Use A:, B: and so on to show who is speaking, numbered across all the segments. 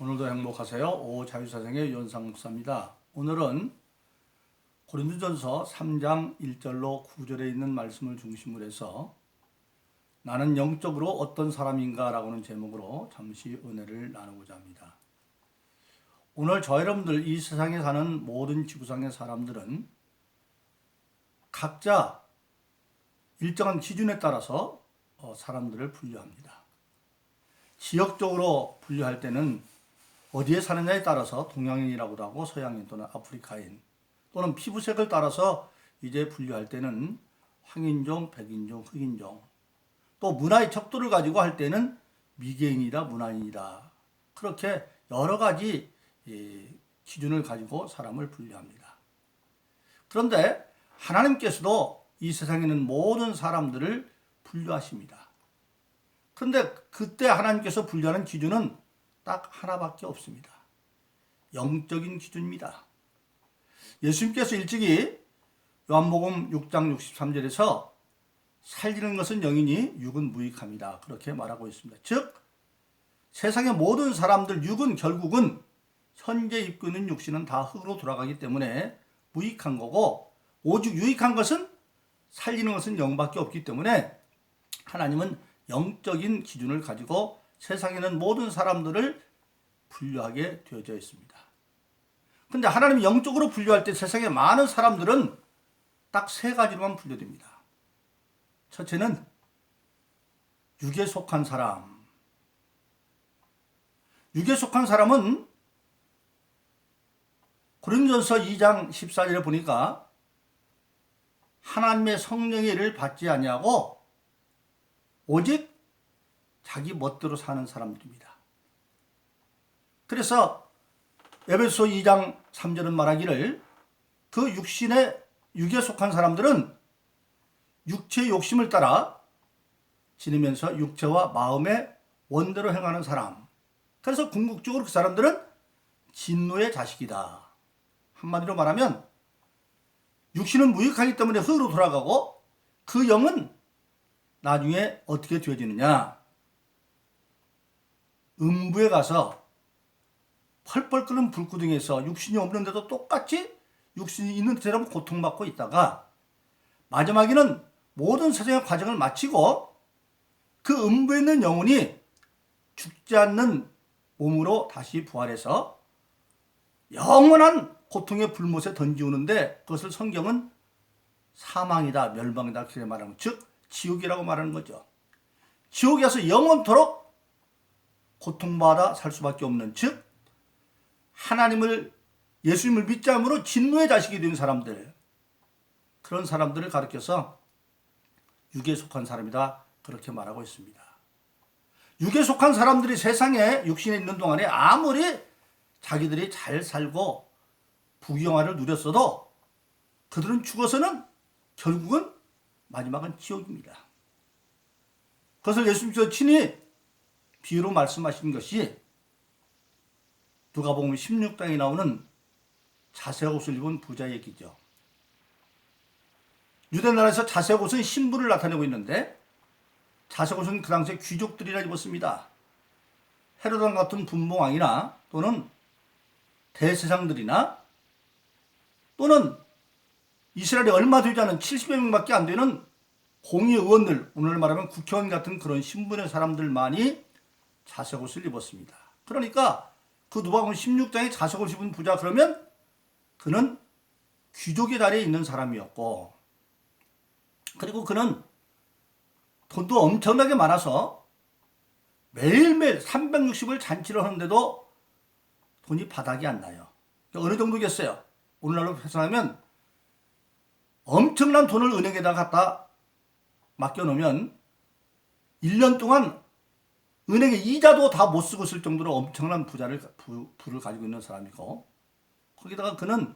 A: 오늘도 행복하세요. 오 자유사생의 연상 목사입니다. 오늘은 고린도전서 3장 1절로 9절에 있는 말씀을 중심으로 해서 나는 영적으로 어떤 사람인가라고는 제목으로 잠시 은혜를 나누고자 합니다. 오늘 저 여러분들 이 세상에 사는 모든 지구상의 사람들은 각자 일정한 기준에 따라서 어, 사람들을 분류합니다. 지역적으로 분류할 때는 어디에 사느냐에 따라서 동양인이라고도 하고 서양인 또는 아프리카인 또는 피부색을 따라서 이제 분류할 때는 황인종, 백인종, 흑인종 또 문화의 척도를 가지고 할 때는 미개인이라 문화인이라 그렇게 여러 가지 이 기준을 가지고 사람을 분류합니다. 그런데 하나님께서도 이 세상에 있는 모든 사람들을 분류하십니다. 그런데 그때 하나님께서 분류하는 기준은 딱 하나밖에 없습니다. 영적인 기준입니다. 예수님께서 일찍이 요한복음 6장 63절에서 살리는 것은 영이니 육은 무익합니다. 그렇게 말하고 있습니다. 즉 세상의 모든 사람들 육은 결국은 현재 입고 있는 육신은 다 흙으로 돌아가기 때문에 무익한 거고 오직 유익한 것은 살리는 것은 영밖에 없기 때문에 하나님은 영적인 기준을 가지고 세상에는 모든 사람들을 분류하게 되어져 있습니다. 근데 하나님이 영적으로 분류할 때 세상에 많은 사람들은 딱 세 가지로만 분류됩니다. 첫째는 육에 속한 사람. 육에 속한 사람은 고린도전서 2장 14절에 보니까 하나님의 성령의 일을 받지 아니하고 오직 자기 멋대로 사는 사람들입니다. 그래서 에베소 2장 3절은 말하기를 그 육신의 육에 속한 사람들은 육체의 욕심을 따라 지니면서 육체와 마음의 원대로 행하는 사람. 그래서 궁극적으로 그 사람들은 진노의 자식이다. 한마디로 말하면 육신은 무익하기 때문에 흙으로 돌아가고 그 영은 나중에 어떻게 되어지느냐? 음부에 가서 펄펄 끓는 불구덩이에서 육신이 없는데도 똑같이 육신이 있는 듯처럼 고통받고 있다가 마지막에는 모든 세상의 과정을 마치고 그 음부에 있는 영혼이 죽지 않는 몸으로 다시 부활해서 영원한 고통의 불못에 던지우는데 그것을 성경은 사망이다, 멸망이다 그렇게 말하는 즉 지옥이라고 말하는 거죠. 지옥에서 영원토록 고통받아 살 수밖에 없는 즉 하나님을 예수님을 않으로 진노의 자식이 된 사람들 그런 사람들을 가르쳐서 육에 속한 사람이다 그렇게 말하고 있습니다. 육에 속한 사람들이 세상에 육신에 있는 동안에 아무리 자기들이 잘 살고 부귀영화를 누렸어도 그들은 죽어서는 결국은 마지막은 지옥입니다. 그것을 예수님께서 친히 비유로 말씀하신 것이 누가 보면 16장에 나오는 자색 옷을 입은 부자 얘기죠. 유대 나라에서 자색 옷은 신부를 나타내고 있는데 자색 옷은 그 당시에 귀족들이나 입었습니다. 헤로당 같은 분봉왕이나 또는 대세상들이나 또는 이스라엘에 얼마 되지 않은 70여 명밖에 안 되는 공의의원들, 오늘 말하면 국회의원 같은 그런 신분의 사람들만이 자색 옷을 입었습니다. 그러니까 그 누가복음 16장에 자색 옷을 입은 부자 그러면 그는 귀족의 자리에 있는 사람이었고 그리고 그는 돈도 엄청나게 많아서 매일매일 360을 잔치를 하는데도 돈이 바닥이 안 나요. 어느 정도겠어요? 오늘날로 계산하면 엄청난 돈을 은행에다 갖다 맡겨놓으면 1년 동안 은행의 이자도 다 못 쓰고 있을 정도로 엄청난 부자를 부, 부를 가지고 있는 사람이고 거기다가 그는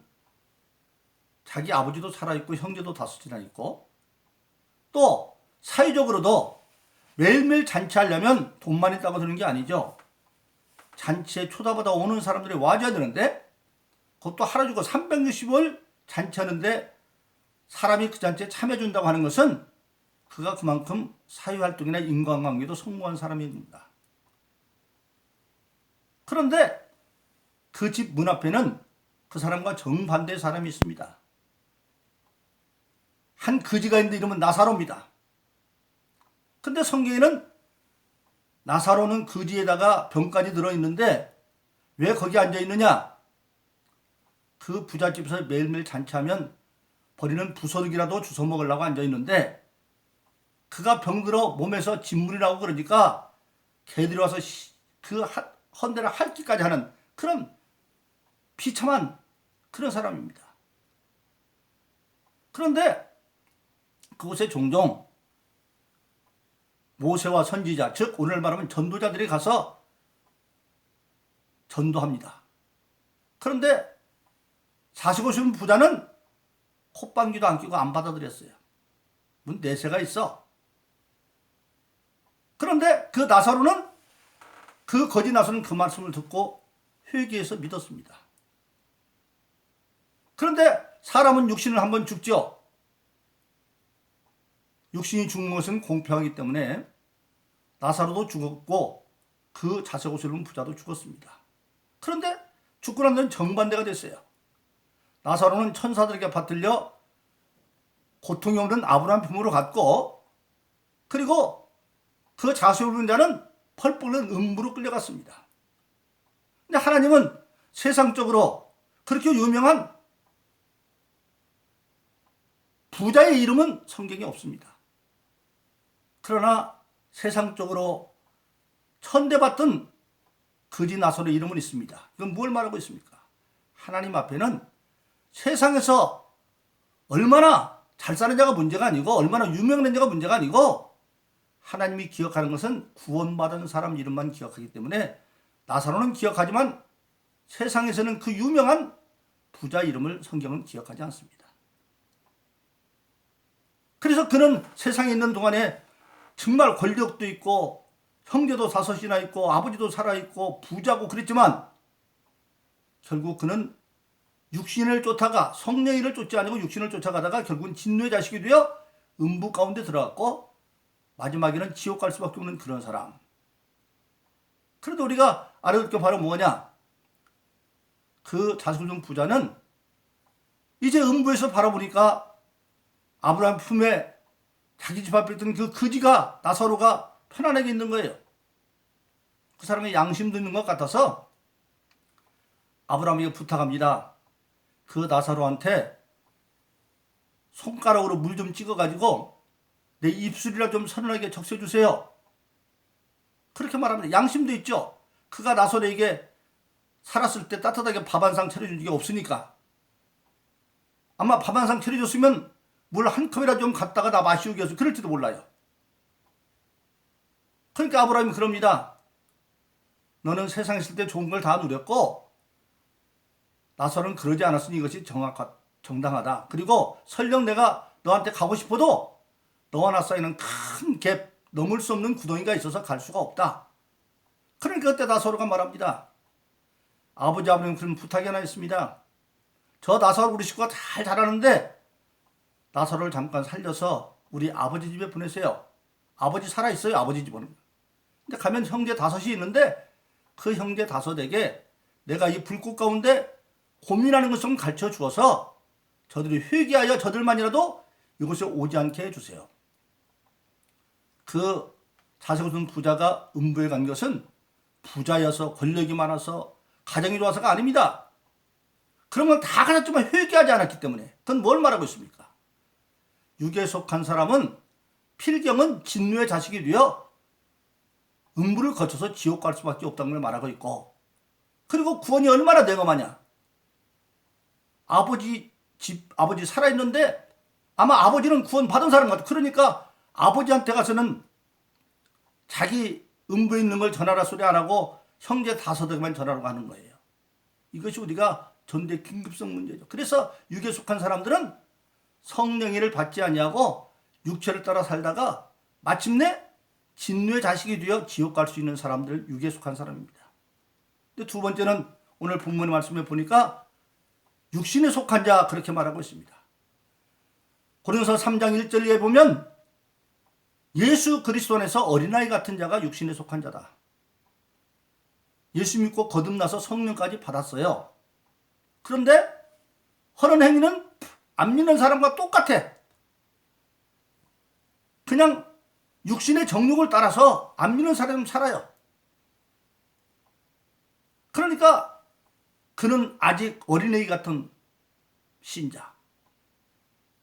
A: 자기 아버지도 살아있고 형제도 다섯이나 있고 또 사회적으로도 매일매일 잔치하려면 돈만 있다고 되는 게 아니죠. 잔치에 초다보다 오는 사람들이 와줘야 되는데 그것도 하루 주고 360을 잔치하는데 사람이 그 잔치에 참여해준다고 하는 것은 그가 그만큼 사회활동이나 인간관계도 성공한 사람입니다. 그런데 그 집 문 앞에는 그 사람과 정반대의 사람이 있습니다. 한 거지가 있는데 이름은 나사로입니다. 근데 성경에는 나사로는 거지에다가 병까지 들어있는데 왜 거기 앉아있느냐? 그 부잣집에서 매일매일 잔치하면 버리는 부서득이라도 주워 먹으려고 앉아있는데 그가 병들어 몸에서 진물이 나고 그러니까 개들이 와서 시- 그 하- 헌대를 핥기까지 하는 그런 비참한 그런 사람입니다. 그런데 그곳에 종종 모세와 선지자, 즉 오늘 말하면 전도자들이 가서 전도합니다. 그런데 사시고 싶은 부자는 콧방귀도 안 끼고 안 받아들였어요. 문 내세가 있어. 그런데 그 나사로는 그 거지 나서는 그 말씀을 듣고 회개해서 믿었습니다. 그런데 사람은 육신을 한번 죽죠. 육신이 죽는 것은 공평하기 때문에 나사로도 죽었고 그 옷을 입은 부자도 죽었습니다. 그런데 죽고 난 다음에 정반대가 됐어요. 나사로는 천사들에게 받들려 고통이 없는 아브라함 품으로 갔고 그리고 그 옷을 입은 자는 펄펄은 음부로 끌려갔습니다. 근데 하나님은 세상적으로 그렇게 유명한 부자의 이름은 성경에 없습니다. 그러나 세상적으로 천대받던 거지 나솔의 이름은 있습니다. 이건 뭘 말하고 있습니까? 하나님 앞에는 세상에서 얼마나 잘 사는 자가 문제가 아니고 얼마나 유명한 자가 문제가 아니고 하나님이 기억하는 것은 구원받은 사람 이름만 기억하기 때문에 나사로는 기억하지만 세상에서는 그 유명한 부자 이름을 성경은 기억하지 않습니다. 그래서 그는 세상에 있는 동안에 정말 권력도 있고 형제도 다섯이나 있고 아버지도 살아있고 부자고 그랬지만 결국 그는 육신을 쫓아가 성령이를 쫓지 아니고 육신을 쫓아가다가 결국은 진노의 자식이 되어 음부 가운데 들어갔고 마지막에는 지옥 갈 수밖에 없는 그런 사람. 그래도 우리가 알아둘 게 바로 뭐냐? 그둔 부자는 이제 음부에서 바라보니까 아브라함 품에 자기 집 앞에 있던 그 거지가 나사로가 편안하게 있는 거예요. 그 사람의 양심도 있는 것 같아서 아브라함에게 부탁합니다. 그 나사로한테 손가락으로 물 좀 찍어가지고 내 입술이라 좀 선선하게 적셔주세요. 그렇게 말합니다. 양심도 있죠. 그가 나사로에게 살았을 때 따뜻하게 밥 한 상 차려준 적이 없으니까. 아마 밥 한 상 차려줬으면 물 한 컵이라 좀 갖다가 나 마시우게 해서 그럴지도 몰라요. 그러니까 아브라함이 그럽니다. 너는 세상에 있을 때 좋은 걸 다 누렸고 나서는 그러지 않았으니 이것이 정확하, 정당하다. 그리고 설령 내가 너한테 가고 싶어도 너와 나 사이는 큰 갭, 넘을 수 없는 구덩이가 있어서 갈 수가 없다. 그러니까 그때 나서로가 말합니다. 아버지 아버님 그런 부탁이 하나 있습니다. 저 나사로 우리 식구가 잘 자라는데 나사로를 잠깐 살려서 우리 아버지 집에 보내세요. 아버지 살아 있어요. 아버지 집은. 근데 가면 형제 다섯이 있는데 그 형제 다섯에게 내가 이 불꽃 가운데 고민하는 것을 좀 가르쳐 주어서 저들이 회개하여 저들만이라도 이곳에 오지 않게 해주세요. 그둔 부자가 음부에 간 것은 부자여서 권력이 많아서 가정이 좋아서가 아닙니다. 그런 건 다 가졌지만 회개하지 않았기 때문에 그건 뭘 말하고 있습니까? 육에 속한 사람은 필경은 진노의 자식이 되어 음부를 거쳐서 지옥 갈 수밖에 없다는 걸 말하고 있고 그리고 구원이 얼마나 내엄하냐 아버지 집 아버지 살아있는데 아마 아버지는 구원 받은 사람 같아 그러니까 아버지한테 가서는 자기 음부에 있는 걸 전하라 소리 안 하고 형제 다섯에게만 전하라고 하는 거예요 이것이 우리가 전대 긴급성 문제죠 그래서 육에 속한 사람들은 성령의를 받지 아니하고 육체를 따라 살다가 마침내 진노의 자식이 되어 지옥 갈 수 있는 사람들 육에 속한 사람입니다. 근데 두 번째는 오늘 본문의 말씀에 보니까 육신에 속한 자 그렇게 말하고 있습니다. 고린도서 3장 1절에 보면 예수 그리스도 안에서 어린아이 같은 자가 육신에 속한 자다. 예수 믿고 거듭나서 성령까지 받았어요. 그런데 하는 행위는 안 믿는 사람과 똑같아. 그냥 육신의 정욕을 따라서 안 믿는 사람은 살아요. 그러니까 그는 아직 어린애기 같은 신자.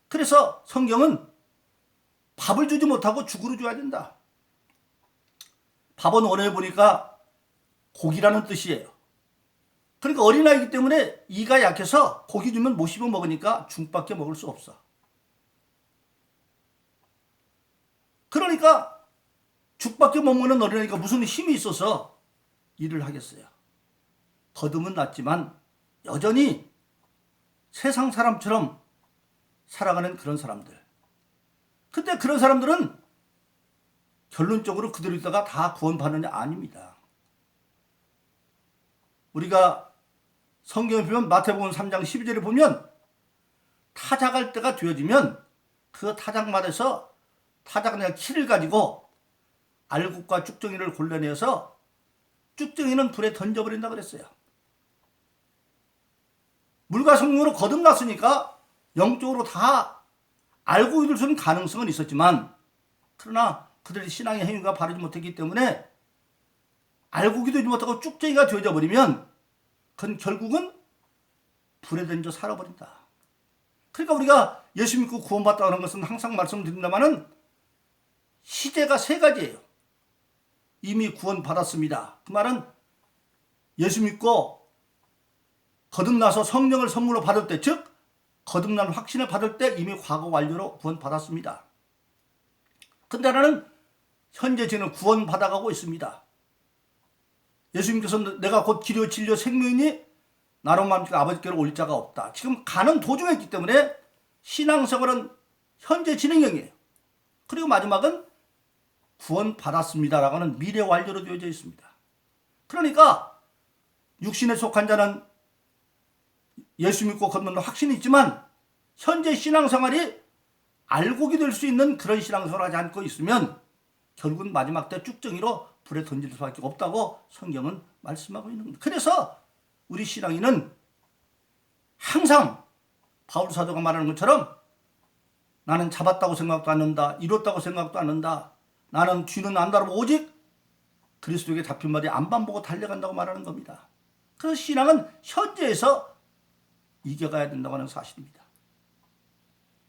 A: 그래서 성경은 밥을 주지 못하고 죽으로 줘야 된다. 밥은 원어에 보니까 고기라는 뜻이에요. 그러니까 어린아이기 때문에 이가 약해서 고기 주면 못 씹어 먹으니까 죽밖에 먹을 수 없어. 그러니까 죽밖에 못 먹는 어린아이가 무슨 힘이 있어서 일을 하겠어요. 거듭은 났지만 여전히 세상 사람처럼 살아가는 그런 사람들. 근데 그런 사람들은 결론적으로 그대로 있다가 다 구원받느냐 아닙니다. 우리가 성경에 보면 마태복음 3장 12절에 보면 타작할 때가 되어지면 그 타작말에서 타작의 키를 가지고 알곡과 쭉정이를 골라내서 쭉정이는 불에 던져버린다 그랬어요. 물과 성령으로 거듭났으니까 영적으로 다 알고 있을 수 있는 가능성은 있었지만 그러나 그들의 신앙의 행위가 바르지 못했기 때문에 알고 기도지 못하고 쭉쟁이가 되어져 버리면 그건 결국은 불에 던져 살아버린다. 그러니까 우리가 예수 믿고 구원받다는 것은 항상 말씀드린다마는 시제가 세 가지예요. 이미 구원받았습니다. 그 말은 예수 믿고 거듭나서 성령을 선물로 받을 때, 즉 거듭난 확신을 받을 때 이미 과거 완료로 구원받았습니다. 근데 나는 현재 저는 구원받아가고 있습니다. 예수님께서 내가 곧 길이요 진리요 생명이니 나로 마음껏 아버지께로 올 자가 없다. 지금 가는 도중에 있기 때문에 신앙생활은 현재 진행형이에요. 그리고 마지막은 구원받았습니다라고 하는 미래 완료로 되어져 있습니다. 그러니까 육신에 속한 자는 예수 믿고 걷는 확신이 있지만 현재 신앙생활이 알곡이 될 수 있는 그런 신앙생활을 하지 않고 있으면 결국은 마지막 때 쭉정이로 불에 던질 수밖에 없다고 성경은 말씀하고 있는 겁니다. 그래서 우리 신앙인은 항상 바울 사도가 말하는 것처럼 나는 잡았다고 생각도 않는다. 이뤘다고 생각도 않는다. 나는 뒤는 안다고 오직 그리스도에게 잡힌 말이 안반 보고 달려간다고 말하는 겁니다. 그래서 신앙은 현재에서 이겨가야 된다고 하는 사실입니다.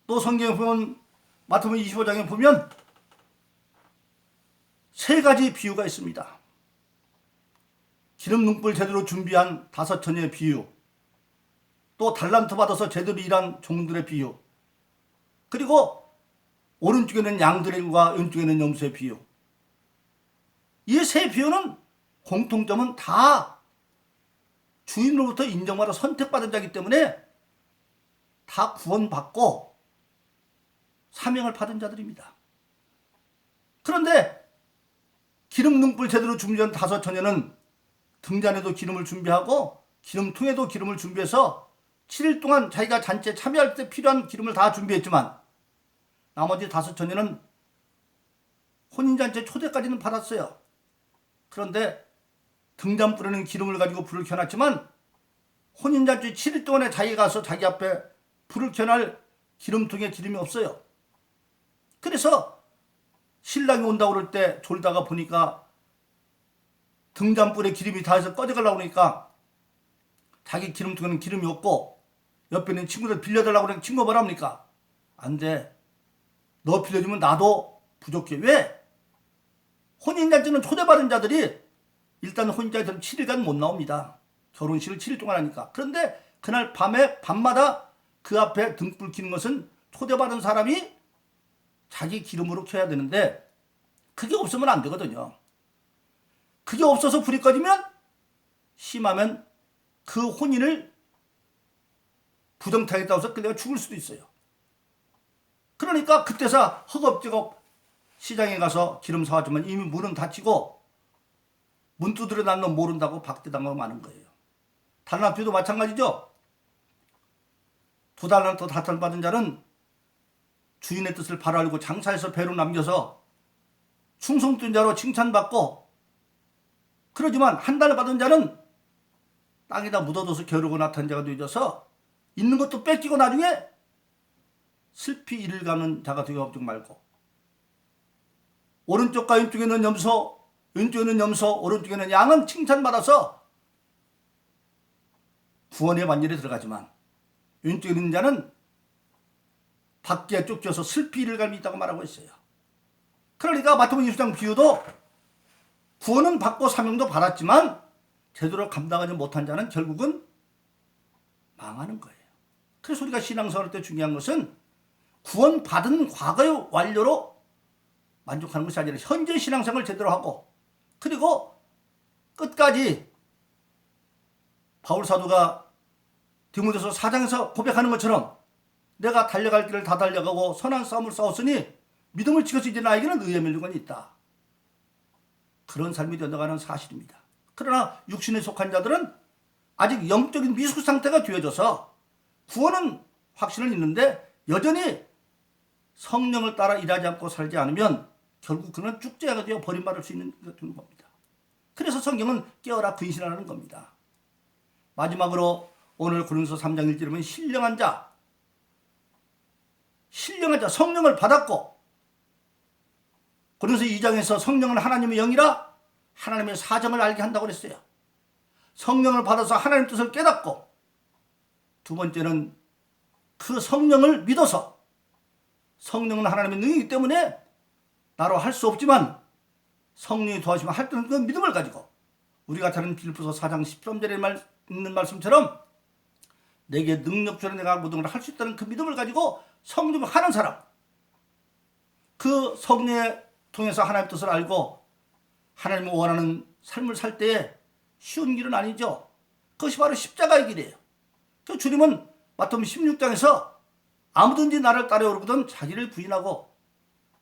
A: 또 성경에 보면 마태복음 25장에 보면 세 가지 비유가 있습니다. 기름 눈불 제대로 준비한 다섯 처녀의 비유, 또 달란트 받아서 제대로 일한 종들의 비유, 그리고 오른쪽에는 양들과 왼쪽에는 염소의 비유. 이 세 비유는 공통점은 다 주인으로부터 인정받아 선택받은 자이기 때문에 다 구원받고 사명을 받은 자들입니다. 그런데 기름 눈불 제대로 준비한 다섯 처녀는 등잔에도 기름을 준비하고 기름통에도 기름을 준비해서 7일 동안 자기가 잔치에 참여할 때 필요한 기름을 다 준비했지만 나머지 다섯 처녀는 혼인잔치 초대까지는 받았어요. 그런데 등잔불에는 기름을 가지고 불을 켜놨지만 혼인잔치 7일 동안에 자기가 가서 자기 앞에 불을 켜날 기름통에 기름이 없어요. 그래서 신랑이 온다고 그럴 때 졸다가 보니까 등잔불에 기름이 닿아서 꺼져가려고 그러니까 자기 기름통에는 기름이 없고 옆에 있는 친구들 빌려달라고 그러니까 친구가 뭐라 합니까? 안 돼. 너 빌려주면 나도 부족해. 왜? 혼인잔치는 초대받은 자들이 일단 혼인잔치는 7일간 못 나옵니다. 결혼식을 7일 동안 하니까. 그런데 그날 밤에 밤마다 그 앞에 등불 켜는 것은 초대받은 사람이 자기 기름으로 켜야 되는데 그게 없으면 안 되거든요. 그게 없어서 불이 꺼지면 심하면 그 혼인을 부정타겠다고 해서 그대가 죽을 수도 있어요. 그러니까 그때서 허겁지겁 시장에 가서 기름 사왔지만 이미 문은 닫히고 문 두드려 놨는 모른다고 박대당하고 마는 거예요. 달란트도 마찬가지죠. 두 달란트 다탈 받은 자는 주인의 뜻을 바로 알고 장사해서 배로 남겨서 충성된 자로 칭찬받고 그러지만 한 달 받은 자는 땅에다 묻어둬서 겨루고 나타난 자가 되어져서 있는 것도 뺏기고 나중에 슬피 이를 가는 자가 되어 없지 말고 오른쪽과 왼쪽에 있는 염소 왼쪽에 있는 염소 오른쪽에 있는 양은 칭찬받아서 구원의 반열에 들어가지만 왼쪽에 있는 자는 밖에 쫓겨서 슬피 이를 갈미 있다고 말하고 있어요. 그러니까 마태복음 20장 비유도 구원은 받고 사명도 받았지만 제대로 감당하지 못한 자는 결국은 망하는 거예요. 그래서 우리가 신앙생활 때 중요한 것은 구원 받은 과거의 완료로 만족하는 것이 아니라 현재 신앙생활을 제대로 하고 그리고 끝까지 바울 사도가 디모데서 사장에서 고백하는 것처럼 내가 달려갈 길을 다 달려가고 선한 싸움을 싸웠으니 믿음을 이제 나에게는 의의 멸류관이 있다. 그런 삶이 되어가는 사실입니다. 그러나 육신에 속한 자들은 아직 영적인 미숙 상태가 되어져서 구원은 확신은 있는데 여전히 성령을 따라 일하지 않고 살지 않으면 결국 그는 쭉제가 되어 버림받을 수 있는 되는 겁니다. 그래서 성경은 깨어라 근신하는 겁니다. 마지막으로 오늘 고린도서 3장 1절에 보면 신령한 자 신령한 자 성령을 받았고 고린도서 2장에서 성령은 하나님의 영이라 하나님의 사정을 알게 한다고 그랬어요. 성령을 받아서 하나님 뜻을 깨닫고 두 번째는 그 성령을 믿어서 성령은 하나님의 능이기 때문에 나로 할 수 없지만 성령이 도와주면 할 때는 그 믿음을 가지고 우리가 다른 빌보서 4장 13절에 말, 있는 말씀처럼 내게 능력 주는 내가 모든 걸 할 수 있다는 그 믿음을 가지고 성령을 하는 사람 그 성령에 통해서 하나님 뜻을 알고 하나님을 원하는 삶을 살 때에 쉬운 길은 아니죠. 그것이 바로 십자가의 길이에요. 그 주님은 마태복음 16장에서 아무든지 나를 따라오거든 자기를 부인하고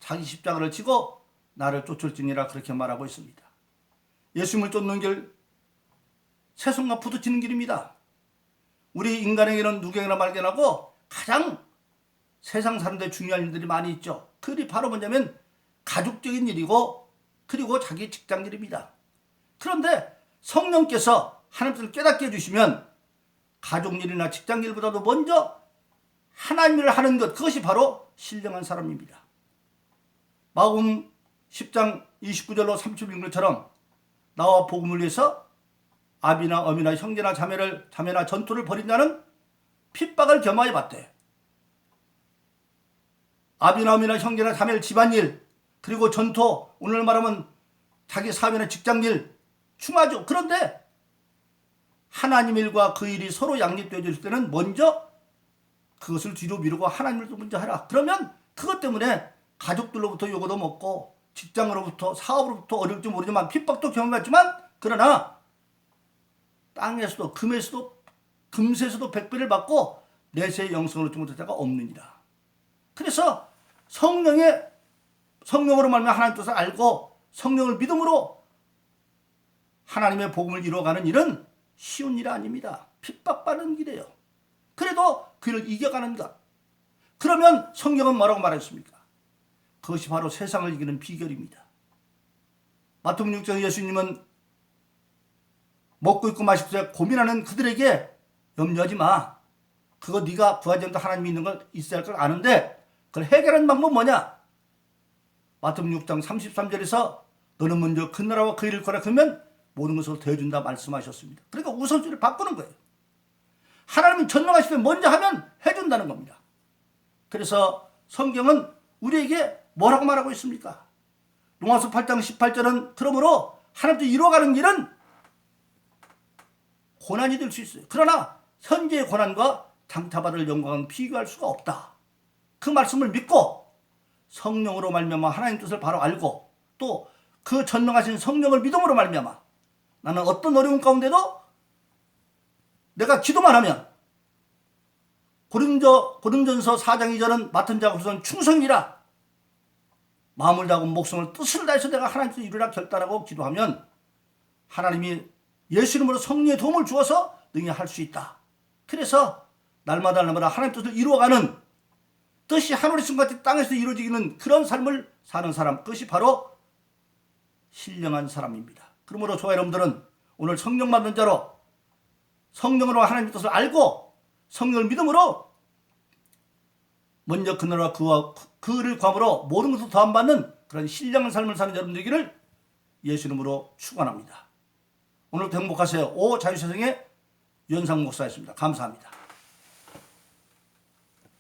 A: 자기 십자가를 지고 나를 쫓을지니라 그렇게 말하고 있습니다. 예수님을 쫓는 길 새송과 부딪히는 길입니다. 우리 인간에게는 누구에게나 발견하고 가장 세상 사람들의 중요한 일들이 많이 있죠. 그들이 바로 뭐냐면 가족적인 일이고 그리고 자기 직장 일입니다. 그런데 성령께서 하나님을 깨닫게 해주시면 가족 일이나 직장 일보다도 먼저 하나님을 하는 것 그것이 바로 신령한 사람입니다. 마음 10장 29절로 31절처럼 나와 복음을 위해서 아비나 어미나 형제나 자매를 자매나 전투를 벌인 자는 핍박을 겸하여 받되 아비나 어미나 형제나 자매를 집안일 그리고 전투 오늘 말하면 자기 사회나 직장일 충하죠. 그런데 하나님 일과 그 일이 서로 양립되어질 때는 먼저 그것을 뒤로 미루고 하나님을 먼저 하라. 그러면 그것 때문에 가족들로부터 요구도 먹고 직장으로부터 사업으로부터 어려울지 모르지만 핍박도 경험했지만 그러나 땅에서도 금에서도 금세에서도 백배를 받고 내세의 영성을 얻지 못할 자가 없느니라. 그래서 성령의 성령으로 말하면 하나님 뜻을 알고 성령을 믿음으로 하나님의 복음을 이루어가는 일은 쉬운 일 아닙니다. 핍박받는 길이에요. 그래도 그를 이겨가는 것. 그러면 성경은 뭐라고 말했습니까? 그것이 바로 세상을 이기는 비결입니다. 마태복음 6장 예수님은 먹고 있고 마시고 고민하는 그들에게 염려하지 마. 그거 네가 구하지 않도 하나님 믿는 걸 있어야 할 걸 아는데 그걸 해결하는 방법 뭐냐? 마태복음 6장 33절에서 너는 먼저 큰 나라와 그 일을 거라하면 모든 것을 더해준다 말씀하셨습니다. 그러니까 우선순위를 바꾸는 거예요. 하나님이 전능하시면 먼저 하면 해준다는 겁니다. 그래서 성경은 우리에게 뭐라고 말하고 있습니까? 로마서 8장 18절은 그러므로 하나님도 이루어가는 길은 고난이 될 수 있어요. 그러나 현재의 고난과 장타받을 영광은 비교할 수가 없다. 그 말씀을 믿고 성령으로 말미암아 하나님 뜻을 바로 알고 또 그 전능하신 성령을 믿음으로 말미암아 나는 어떤 어려움 가운데도 내가 기도만 하면 고린저 고린전서 4장 2절은 맡은 자가 우선 충성이라 마음을 다하고 목숨을 뜻을 다해서 내가 하나님 뜻을 이루라 결단하고 기도하면 하나님이 예수 이름으로 성령의 도움을 주어서 능히 할 수 있다. 그래서 날마다 날마다 하나님 뜻을 이루어가는 뜻이 하늘의 같이 땅에서 이루어지는 그런 삶을 사는 사람 그것이 바로 신령한 사람입니다. 그러므로 저와 여러분들은 오늘 성령 받는 자로 성령으로 하나님의 뜻을 알고 성령을 믿음으로 먼저 그나라 그와 그를 과으로 모든 것을 더함받는 그런 신령한 삶을 사는 여러분 되기를 예수 이름으로 축원합니다. 오늘도 행복하세요. 오 자유세상의 윤상 목사였습니다. 감사합니다.